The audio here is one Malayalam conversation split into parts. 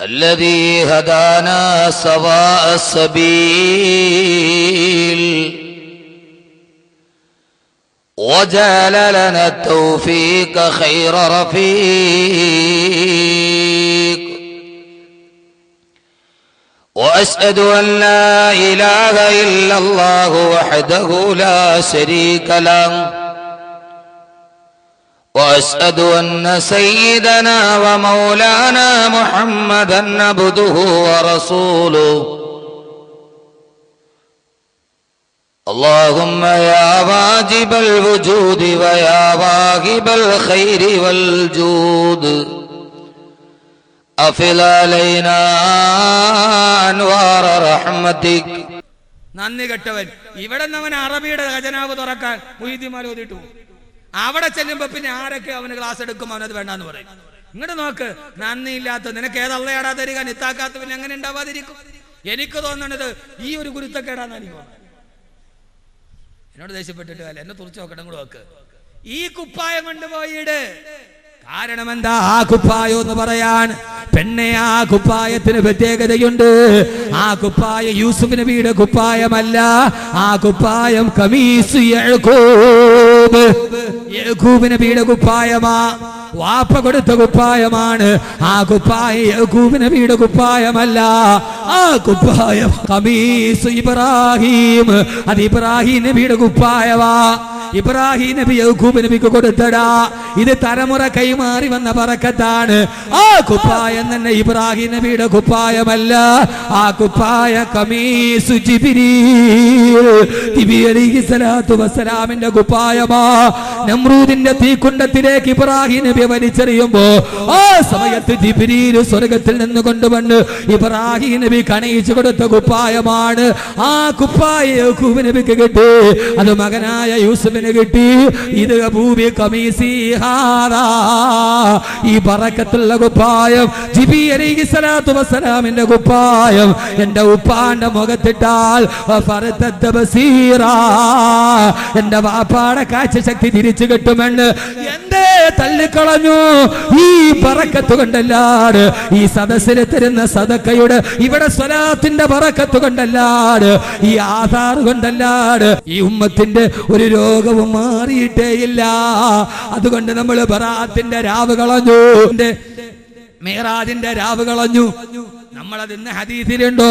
الذي هدانا سواء السبيل. وجعل لنا التوفيق خير رفيق. وأشهد أن لا إله إلا الله وحده لا شريك له. واشهد ان سيدنا ومولانا محمدا عبده ورسوله اللهم يا واجب الوجود ويا واهب الخير والجود افل علينا انوار رحمتك നന്ദി കെട്ടവൻ ഇവിടെ അവൻ അറബിയുടെ ഖജനാവ് തുറക്കാൻ മൊയ്തിമാൽ ഓതിട്ടു അവിടെ ചെല്ലുമ്പോ പിന്നെ ആരൊക്കെ അവന് ക്ലാസ് എടുക്കും അവനത് വേണ്ടാന്ന് പറയും. ഇങ്ങോട്ട് നോക്ക് നന്ദി ഇല്ലാത്ത നിനക്ക് ഏതള്ളയാടാ തരിക നിത്താക്കാത്ത പിന്നെ എങ്ങനെ ഉണ്ടാവാതിരിക്കും. എനിക്ക് തോന്നണത് ഈ ഒരു ഗുരുത്തക്കേടാന്ന് എനിക്ക് എന്നോട് ദേഷ്യപ്പെട്ടിട്ട് അല്ല എന്നെ തുറച്ചു നോക്കണം കൂടെ നോക്ക്. ഈ കുപ്പായം കൊണ്ടുപോയിട് കാരണം എന്താ? ആ കുപ്പായം എന്ന് പറയാൻ പെണ്ണെ ആ കുപ്പായത്തിന് പ്രത്യേകതയുണ്ട്. ആ കുപ്പായം യൂസുഫ് നബിയുടെ കുപ്പായമല്ല. ആ കുപ്പായം കമീസ് യഅ്ഖൂബ് യഅ്ഖൂബ് വീട് കുപ്പായമാ. വാപ്പ കൊടുത്ത കുപ്പായമാണ്. ആ കുപ്പായ യഅ്ഖൂബ് നബിയുടെ കുപ്പായമല്ല. ആ കുപ്പായം കമീസ് ഇബ്രാഹിം. അത് ഇബ്രാഹിം വീട് കുപ്പായമാ. ഇബ്രാഹിം നബി യഹൂബ് നബിക്ക് കൊടുത്തടാ. ഇത് തലമുറ കൈമാറി വന്ന പറക്കത്താണ്. ആ കുപ്പായം തന്നെ ഇബ്രാഹിം നബിയുടെ കുപ്പായമല്ല. ആ കുപ്പായ കമീസു വസ്സലാമിന്റെ കുപ്പായമാ. നമ്രൂദിന്റെ തീക്കുണ്ടത്തിലേക്ക് ഇബ്രാഹിം നബി വലിച്ചെറിയുമ്പോ ആ സമയത്ത് ജിബിരിയിൽ സ്വർഗത്തിൽ നിന്ന് കൊണ്ടുവന്ന് ഇബ്രാഹിം നബി കണയിച്ചു കൊടുത്ത കുപ്പായമാണ്. ആ കുപ്പായ യഹൂബ് നബിക്ക് കിട്ടി. അത് മകനായ യൂസുഫിന് കിട്ടി ഇത് ഭൂമി. ഈ പറക്കത്തുള്ള കുപ്പായം ജിബി അലൈഹി സ്വലാത്തു വസ്സലാമിന്റെ കുപ്പായം എന്റെ ഉപ്പാന്റെ മുഖത്തിട്ടാൽ. എന്റെ വാപ്പാടെ കാഴ്ച ശക്തി തിരിച്ചു കിട്ടുമെന്ന് തള്ളിക്കളഞ്ഞു. ഈ പറക്കത്ത് കൊണ്ടല്ലാട് ഈ സദസ്സിന് തരുന്ന സദക്കയുടെ ഇവിടെ സ്വലാത്തിന്റെ പറക്കത്ത് കൊണ്ടല്ലാട് ഈ ആധാർ കൊണ്ടല്ലാട് ഈ ഉമ്മത്തിന്റെ ഒരു രോഗവും മാറിയിട്ടേയില്ല. അതുകൊണ്ട് നമ്മൾ ബറാത്തിന്റെ രാവ് കളഞ്ഞു. മേറാജിന്റെ രാവ് കളഞ്ഞു. നമ്മളത് ഇന്ന് ഹദീസിലുണ്ടോ?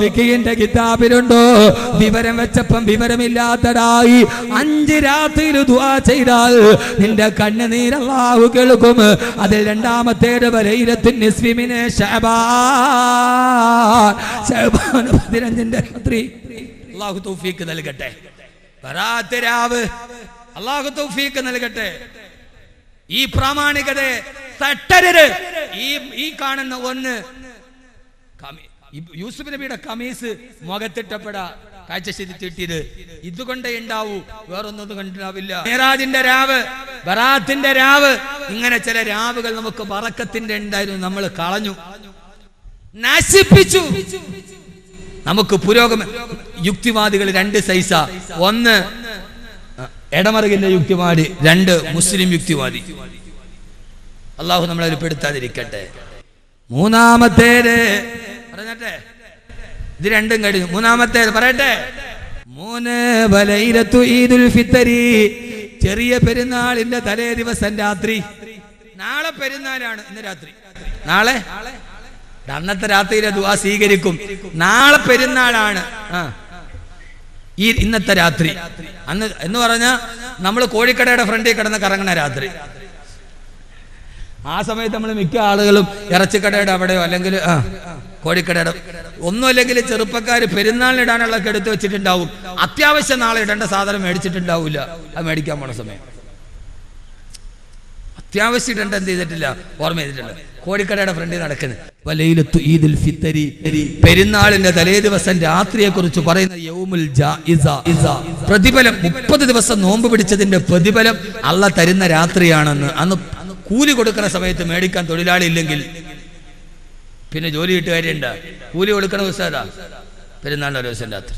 ഫിഖിന്റെ കിതാബിലുണ്ടോ? വിവരം വെച്ചപ്പം വിവരമില്ലാത്തതായി അഞ്ച് രാത്രിയിൽ ദുആ ചെയ്താൽ നിന്റെ കണ്ണുനീരല്ലാഹു കേൾക്കും. അതിൽ രണ്ടാമത്തേത് വലയിലത്തിൻ നിസ്വിമിനെ ശബാൻ. പതിനഞ്ചിന്റെ രാത്രി. അള്ളാഹു തൗഫീക്ക് നൽകട്ടെ. വരാത്ത രാവ്. അള്ളാഹു തൗഫീക്ക് നൽകട്ടെ. ഈ പ്രാമാണികത തട്ടരുത്. ഈ ഈ കാണുന്ന ഒന്ന് യൂസുഫ് നബിയുടെ കമീസ് മുഖത്തിട്ടപ്പെടാ. കാഴ്ചശരി തീട്ടിയത് ഇതുകൊണ്ടേ ഉണ്ടാവൂ. വേറൊന്നും കണ്ടാവില്ല. മേരാജിന്റെ രാവ് ബറാത്തിന്റെ രാവ് ഇങ്ങനെ ചില രാവുകൾ നമുക്ക് വറക്കത്തിന്റെ ഉണ്ടായിരുന്നു. നമ്മൾ കളഞ്ഞു. നശിപ്പിച്ചു. നമുക്ക് പുരോഗമ യുക്തിവാദികൾ രണ്ട് സൈസ. ഒന്ന് എടമറുകിന്റെ യുക്തിവാദി രണ്ട് മുസ്ലിം യുക്തിവാദി. അള്ളാഹു നമ്മളെ പെടുത്താതിരിക്കട്ടെ. മൂന്നാമത്തേത് പറഞ്ഞട്ടെ? ഇത് രണ്ടും കഴിഞ്ഞു. മൂന്നാമത്തേത് പറയട്ടെ? മൂന്ന് വലയിലത്തു ഈദുൽ ഫിത്തരി. ചെറിയ പെരുന്നാളിന്റെ തലേ ദിവസം രാത്രി. നാളെ പെരുന്നാളാണ് ഇന്ന് രാത്രി. നാളെ? അന്നത്തെ രാത്രിയിലെ ദുവാ സ്വീകരിക്കും. നാളെ പെരുന്നാളാണ്. ആ. ഈ ഇന്നത്തെ രാത്രി. അന്ന് എന്ന് പറഞ്ഞാൽ നമ്മൾ കോഴിക്കടയുടെ ഫ്രണ്ടിൽ കിടന്ന് കറങ്ങണ രാത്രി. ആ സമയത്ത് നമ്മൾ മിക്ക ആളുകളും ഇറച്ചിക്കടയുടെ അവിടെയോ അല്ലെങ്കിൽ കോഴിക്കടയുടെ ഒന്നുമല്ലെങ്കിൽ ചെറുപ്പക്കാർ പെരുന്നാളിനിടാനുള്ളതൊക്കെ എടുത്ത് വെച്ചിട്ടുണ്ടാവും. അത്യാവശ്യം നാളെ ഇടേണ്ട സാധനം മേടിച്ചിട്ടുണ്ടാവില്ല അത് മേടിക്കാൻ പോണ സമയം. അത്യാവശ്യം രണ്ട് എന്ത് ചെയ്തിട്ടില്ല? ഓർമ്മ ചെയ്തിട്ടില്ല. കോഴിക്കടയുടെ ഫ്രണ്ടിൽ നടക്കുന്നത് വലയിലത്തു ഈദുൽ ഫിത്തരി. പെരുന്നാളിന്റെ തലേ ദിവസം രാത്രിയെ കുറിച്ച് പറയുന്ന യൗമുൽ. പ്രതിഫലം മുപ്പത് ദിവസം നോമ്പ് പിടിച്ചതിന്റെ പ്രതിഫലം അല്ല തരുന്ന രാത്രിയാണെന്ന്. അന്ന് കൂലി കൊടുക്കുന്ന സമയത്ത് മേടിക്കാൻ തൊഴിലാളി ഇല്ലെങ്കിൽ പിന്നെ ജോലി കിട്ടുകാരിയുണ്ട് കൂലി കൊടുക്കണ ദിവസം ഏതാ? പെരുന്നാളിന്റെ ഒരു ദിവസം രാത്രി.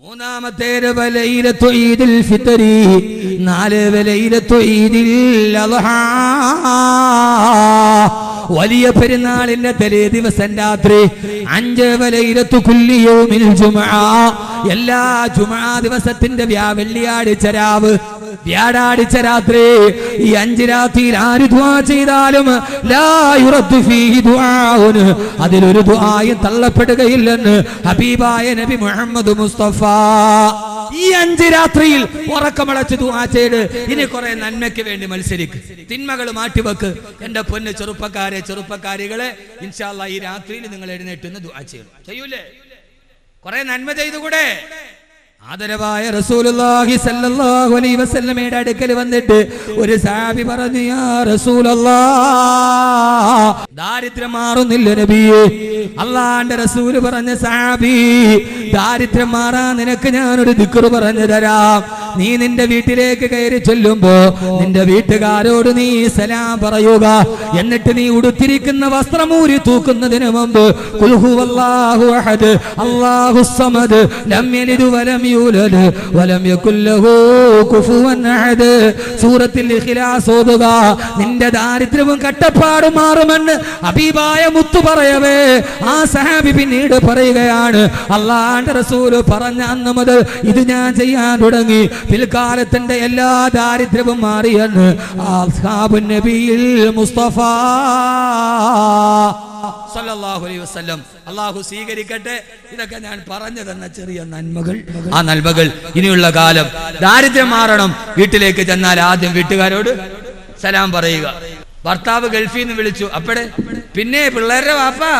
മൂന്നാമത്തേത് വലയിലത്തു ഈദിൽ ഫിത്തരി നാല് വലയിലത്തു ഈദിൽ വലിയ പെരുന്നാളിന്റെ തലേ ദിവസം രാത്രി അഞ്ച് വലയിലത്തു കുല്ലിയോമിൽ ജുമആ എല്ലാ ജുമാ ദിവസത്തിന്റെ വ്യാ വെള്ളിയാഴ്ച രാവ് വ്യാഴാഴ്ച രാത്രി ഈ അഞ്ച് രാത്രിയിൽ ആര് ദുആ ചെയ്താലും അതിലൊരു ദ്വായും തള്ളപ്പെടുകയില്ലെന്ന് ഹബീബായ നബി മുഹമ്മദ് മുസ്തഫ. ഈ അഞ്ച് രാത്രിയിൽ ഉറക്കമളച്ച് ദുആ ചെയ്ത് ഇനി കുറെ നന്മയ്ക്ക് വേണ്ടി മത്സരിക്ക്. തിന്മകൾ മാറ്റിവെക്ക്. എന്റെ പൊന്ന് ചെറുപ്പക്കാരെ ചെറുപ്പക്കാരികളെ ഇൻഷാല്ല ഈ രാത്രിയിൽ നിങ്ങൾ എഴുന്നേറ്റ് ദുആ ചെയ്യണം. ചെയ്യൂലേ? കുറെ നന്മ ചെയ്തുകൂടെ? ആദരവായ റസൂലുള്ളാഹി സല്ലല്ലാഹു അലൈഹി വസല്ലമയുടെ അടുക്കൽ വന്നിട്ട് ഒരു സാബി പറഞ്ഞു യാ ദാരിദ്ര്യം മാറുന്നില്ല നബിയേ. അള്ളാന്റെ റസൂൽ പറഞ്ഞ സാബി ദാരിദ്ര്യം മാറാൻ നിനക്ക് ഞാനൊരു ദിക്ർ പറഞ്ഞു തരാം. നീ നിന്റെ വീട്ടിലേക്ക് കയറി ചൊല്ലുമ്പോ നിന്റെ വീട്ടുകാരോട് നീ സലാം പറയുക. എന്നിട്ട് നീ ഉടുത്തിരിക്കുന്ന വസ്ത്രമൂരി തൂക്കുന്നതിന് മുമ്പ് ഹുവല്ലാഹു അഹദ് അല്ലാഹു ലം യലിദ് വലം യൂലദ് വലം യകുൽ കുഫുവൻ അഹദ്. സൂറത്തിൽ ഇഖ്ലാസ് ഓതുക. നിന്റെ ദാരിദ്ര്യവും കട്ടപ്പാടും മാറുമെന്ന് ഹബീബായ മുത്തു പറയവേ. ആ സഹാബി പിന്നീട് പറയുകയാണ് അള്ളാന്റെ റസൂൽ പറഞ്ഞ അന്ന് മുതൽ ഇത് ഞാൻ ചെയ്യാൻ തുടങ്ങി. പിൽക്കാലത്തിന്റെ എല്ലാ ദാരിദ്ര്യവും മാറിയെന്ന് നബിയിൽ മുസ്തഫ സല്ലല്ലാഹു അലൈഹി വസല്ലം. അള്ളാഹു സ്വീകരിക്കട്ടെ. ഇതൊക്കെ ഞാൻ പറഞ്ഞു തന്ന ചെറിയ നന്മകൾ. ആ നന്മകൾ ഇനിയുള്ള കാലം ദാരിദ്ര്യം മാറണം. വീട്ടിലേക്ക് ചെന്നാൽ ആദ്യം വീട്ടുകാരോട് സലാം പറയുക. ഭർത്താവ് ഗൾഫിൽ നിന്ന് വിളിച്ചു. അപ്പടെ? പിന്നെ പിള്ളേരുടെ വാപ്പാ?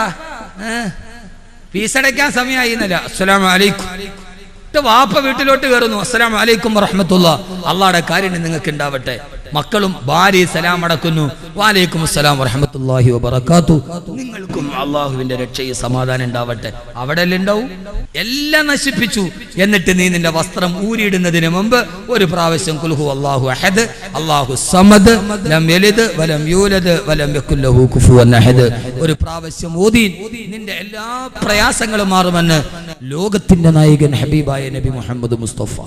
ഫീസടയ്ക്കാൻ സമയമായി എന്നല്ല. അസ്സലാം വലൈക്കും എന്നിട്ട് വാപ്പ വീട്ടിലോട്ട് കയറുന്നു. അസ്സലാം വലൈക്കും വറഹമത്തുള്ള. അള്ളാടെ കാര്യം നിങ്ങൾക്ക് ഉണ്ടാവട്ടെ മക്കളും ഭാര്യ സലാം അടക്കുന്നു. വാലേക്കും അസ്സലാം വറഹമത്തല്ലാഹി വബറകാത്തു. നിങ്ങൾക്കും അള്ളാഹുവിന്റെ രക്ഷയും സമാധാനം ഉണ്ടാവട്ടെ. അവിടെ ഉണ്ടാവും എല്ലാം നശിപ്പിച്ചു. എന്നിട്ട് നീ നിന്റെ വസ്ത്രം ഊരിയിടുന്നതിന് മുമ്പ് ഒരു പ്രാവശ്യം കുൽഹു അള്ളാഹു അഹദ് അള്ളാഹു സമദ് ലം യലിദ് വലം യൂലദ് വലം യകുല്ലഹു ലഹു കുഫുവൻ അഹദ്. ഒരു പ്രാവശ്യം ഓതി നിന്റെ എല്ലാ പ്രയാസങ്ങളും മാറുമെന്ന് ലോകത്തിന്റെ നായകൻ ഹബീബായ നബി മുഹമ്മദ് മുസ്തഫ.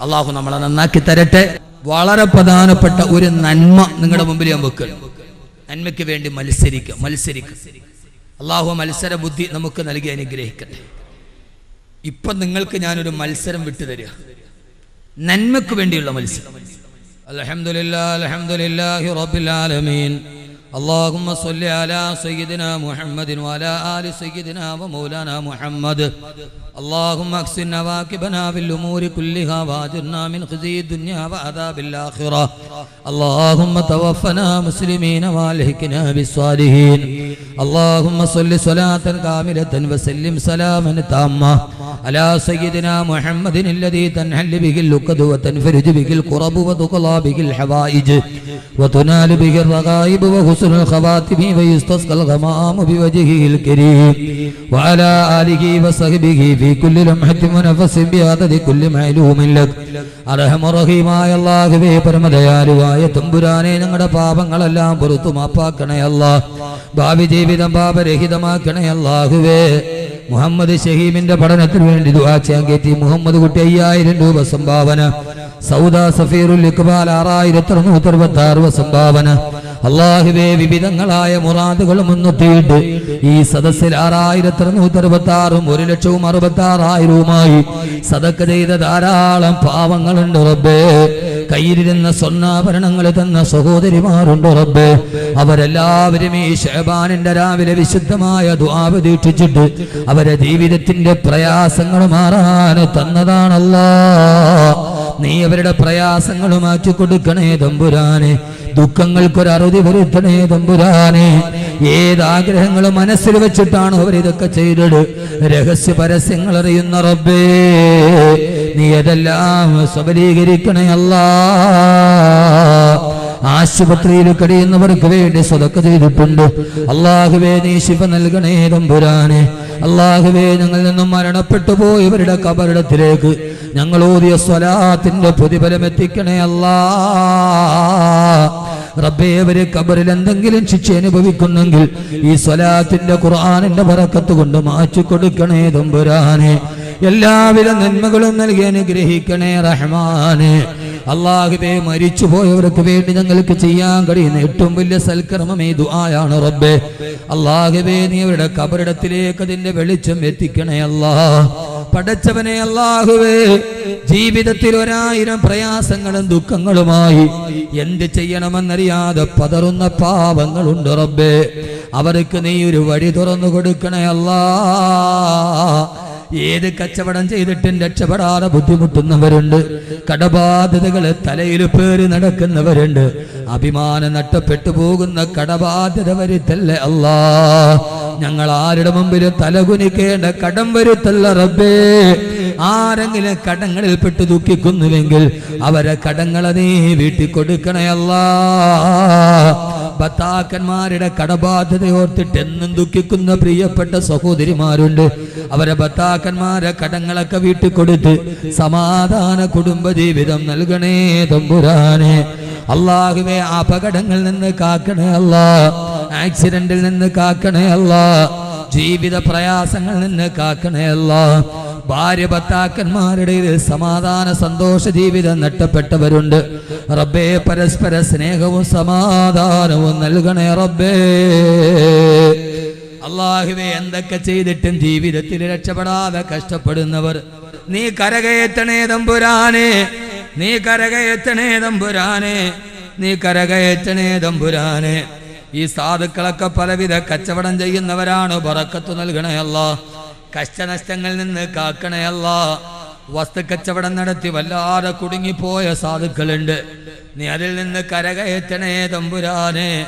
അള്ളാഹു നമ്മളെ നന്നാക്കി തരട്ടെ. വളരെ പ്രധാനപ്പെട്ട ഒരു നന്മ നിങ്ങളുടെ മുമ്പിൽ ഞാൻ വെക്കുക. നന്മയ്ക്ക് വേണ്ടി മത്സരിക്കുക മത്സരിക്കുക. അള്ളാഹു മത്സര ബുദ്ധി നമുക്ക് നൽകി അനുഗ്രഹിക്കട്ടെ. ഇപ്പൊ നിങ്ങൾക്ക് ഞാനൊരു മത്സരം വിട്ടുതരിക നന്മയ്ക്ക് വേണ്ടിയുള്ള മത്സരം. റബ്ബിൽ ആലമീൻ. اللهم صل على سيدنا محمد وعلى آل سيدنا ومولانا محمد. اللهم اكسن نواكبنا في الأمور كلها وأجرنا من خزي الدنيا وعذاب الآخرة. اللهم توفنا مسلمين والهكنا بالصالحين. اللهم صل صلاة كاملة وسلم سلاما تاما. على سيدنا محمد الذي تنحل به اللقد وتنفرج به الكرب وتقضى به الحوائج. وتنال به الرغائب وحسن الخواتم ويستسقى الغمام بوجهه الكريم وعلى آله وصحبه في كل لمحة ونفس بعدد كل معلوم لك അർഹമുറഹീമായ അല്ലാഹുവേ പരമദയാലുവായ തമ്പുരാനെ ഞങ്ങളുടെ പാപങ്ങളെല്ലാം പുറത്തു മാപ്പാക്കണേ അല്ലാ ഭാവി ജീവിതം പാപരഹിതമാക്കണേ അല്ലാഹുവേ മുഹമ്മദ് ഷഹീമിന്റെ പഠനത്തിന് വേണ്ടി ദുആച്ചാൻ കയറ്റി മുഹമ്മദ് കുട്ടി അയ്യായിരം രൂപ സംഭാവന സൗദ സഫീറുൽ ഇക്ബാൽ ആറായിരത്തി അറുന്നൂറ്റി അറുപത്തി ആറ് സംഭാവന അള്ളാഹുവേ വിവിധങ്ങളായ മുറാദുകൾ മുൻനിർത്തിയിട്ട് ഈ സദസ്സിൽ ആറായിരത്തി അറുന്നൂറ്റി അറുപത്തി ആറും ഒരു ലക്ഷവും അറുപത്തി ആറായിരവുമായി സദക്ക ചെയ്ത ധാരാളം പാവങ്ങളുണ്ട് റബ്ബേ. കയ്യിലിരുന്ന സ്വർണാഭരണങ്ങൾ തന്ന സഹോദരിമാരുണ്ട് റബ്ബേ. അവരെല്ലാവരും ഈ ഷേബാനിന്റെ രാവിലെ വിശുദ്ധമായ ദ്വാവ് ദീക്ഷിച്ചിട്ട് അവരെ ജീവിതത്തിന്റെ പ്രയാസങ്ങൾ മാറാൻ തന്നതാണല്ലോ. നീ അവരുടെ പ്രയാസങ്ങൾ മാറ്റി കൊടുക്കണേ തമ്പുരാനെ. ദുഃഖങ്ങൾക്കൊരു അറുതി വരുത്തണേ തമ്പുരാനെ. ഏതാഗ്രഹങ്ങളും മനസ്സിൽ വെച്ചിട്ടാണ് അവരിതൊക്കെ ചെയ്തത്? രഹസ്യ പരസ്യങ്ങൾ അറിയുന്ന റബ്ബേ നീ അതെല്ലാം സബലീകരിക്കണേ അല്ലാ. ആശുപത്രിയിൽ കഴിയുന്നവർക്ക് വേണ്ടി സ്വതക്ക ചെയ്തിട്ടുണ്ട്. അള്ളാഹുവേ നീ ശിവ നൽകണേ തമ്പുരാനെ. അള്ളാഹുവേ ഞങ്ങളിൽ നിന്നും മരണപ്പെട്ടു പോയവരുടെ കബറിടത്തിലേക്ക് ഞങ്ങൾ ഓതിയ സ്വലാത്തിന്റെ പ്രതിഫലം എത്തിക്കണേ അല്ലാ. റബ്ബേ അവർ കബറിൽ എന്തെങ്കിലും ശിക്ഷ അനുഭവിക്കുന്നെങ്കിൽ ഈ സ്വലാത്തിന്റെ ഖുർആാനിന്റെ പറക്കത്ത് കൊണ്ട് മാറ്റി കൊടുക്കണേ തമ്പുരാനെ. എല്ലാവിധ നന്മകളും നൽകി അനുഗ്രഹിക്കണേ റഹ്മാനെ. അള്ളാഹുബേ മരിച്ചുപോയവർക്ക് വേണ്ടി ഞങ്ങൾക്ക് ചെയ്യാൻ കഴിയുന്ന ഏറ്റവും വലിയ സൽക്രമം ഏതു ദുആയാണ് റബ്ബേ. അള്ളാഹുബേ നീ അവരുടെ കബറിടത്തിലേക്ക് അതിന്റെ വെളിച്ചം എത്തിക്കണേ അല്ലാ. പടച്ചവനെ അല്ലാഹുവേ ജീവിതത്തിൽ ഒരായിരം പ്രയാസങ്ങളും ദുഃഖങ്ങളുമായി എന്ത് ചെയ്യണമെന്നറിയാതെ പതറുന്ന പാപങ്ങളുണ്ട് റബ്ബേ. അവർക്ക് നീ ഒരു വഴി തുറന്നു കൊടുക്കണേ അല്ലാ. ഏത് കച്ചവടം ചെയ്തിട്ടും രക്ഷപ്പെടാതെ ബുദ്ധിമുട്ടുന്നവരുണ്ട്. കടബാധ്യതകൾ തലയിൽ പേര് നടക്കുന്നവരുണ്ട്. അഭിമാനം നഷ്ടപ്പെട്ടു പോകുന്ന കടബാധ്യത വരുത്തല്ലേ അല്ലാ? ഞങ്ങൾ ആരുടെ മുമ്പിൽ തലകുനിക്കേണ്ട കടം വരുത്തല്ല റബ്ബേ. ആരെങ്കിലും കടങ്ങളിൽ പെട്ട് ദുഃഖിക്കുന്നുവെങ്കിൽ അവരെ കടങ്ങളെ നീ വീട്ടിൽ കൊടുക്കണയല്ലാ ഭർത്താക്കന്മാരുടെ കടബാധ്യത ഓർത്തിട്ട് എന്നും ദുഃഖിക്കുന്ന പ്രിയപ്പെട്ട സഹോദരിമാരുണ്ട്. അവരെ ഭർത്താക്കന്മാരെ കടങ്ങളൊക്കെ വീട്ടിൽ കൊടുത്ത് സമാധാന കുടുംബ ജീവിതം നൽകണേ തമ്പുരാനെ. അള്ളാഹുവെ അപകടങ്ങളിൽ നിന്ന് കാക്കണേ അല്ല. ആക്സിഡന്റിൽ നിന്ന് കാക്കണേ അല്ല. ജീവിത പ്രയാസങ്ങളിൽ നിന്ന് കാക്കണേ അല്ല. ഭാര്യ ഭർത്താക്കന്മാരുടെ സമാധാന സന്തോഷ ജീവിതം നഷ്ടപ്പെട്ടവരുണ്ട്. റബ്ബേ പരസ്പര സ്നേഹവും സമാധാനവും നൽകണേ റബ്ബേ. അള്ളാഹുവെ എന്തൊക്കെ ചെയ്തിട്ടും ജീവിതത്തിൽ രക്ഷപ്പെടാതെ കഷ്ടപ്പെടുന്നവർ. നീ കരകയറ്റണേ തമ്പുരാനെ നീ കരകയറ്റണേ തമ്പുരാനെ നീ കരകയറ്റണേ തമ്പുരാനെ. ഈ സാധുക്കളൊക്കെ പലവിധ കച്ചവടം ചെയ്യുന്നവരാണ്. നൽകണേ നൽകണയല്ല കഷ്ടനഷ്ടങ്ങളിൽ നിന്ന് കാക്കണയല്ല വസ്തു കച്ചവടം നടത്തി വല്ലാതെ കുടുങ്ങിപ്പോയ സാധുക്കളുണ്ട്. നീ അതിൽ നിന്ന് കരകയറ്റണേ തമ്പുരാനെ.